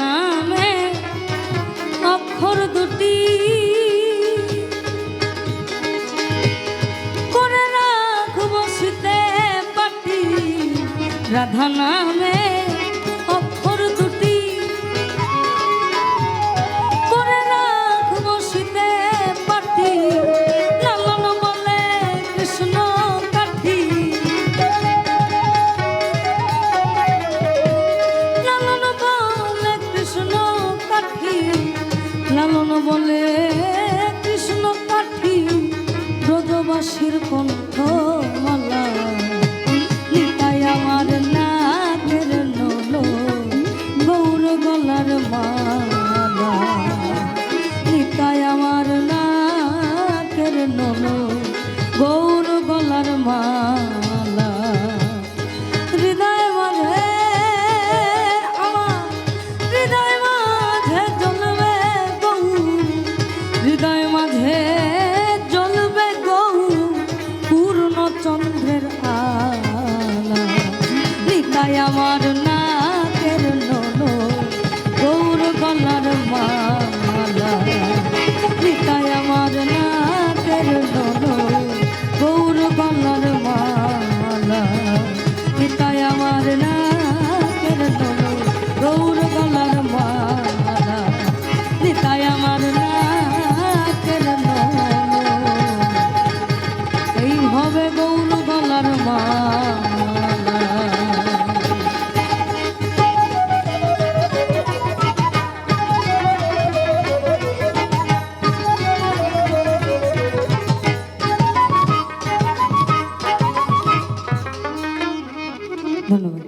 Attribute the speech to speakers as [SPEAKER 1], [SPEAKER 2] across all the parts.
[SPEAKER 1] নামে অক্ষর দুটি। করে রাখব শীতে পাটি রাধা নামে বলে, কৃষ্ণ কাঠি ব্রজবাসীর কণ্ঠ মালা তাই আমার নাগের নলো, গৌর গলার মালা। নিতাই আমার নাগের নলো, গৌর হৃদয় মাঝে জ্বলবে গৌ পূর্ণ চন্দ্রের আলা। হৃদয় আমার নাকের নলো গৌর গলার মালা। ধন্যবাদ।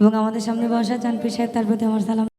[SPEAKER 1] এবং আমাদের সামনে বসা চানপি সাহেব তার প্রতি আমার সালাম।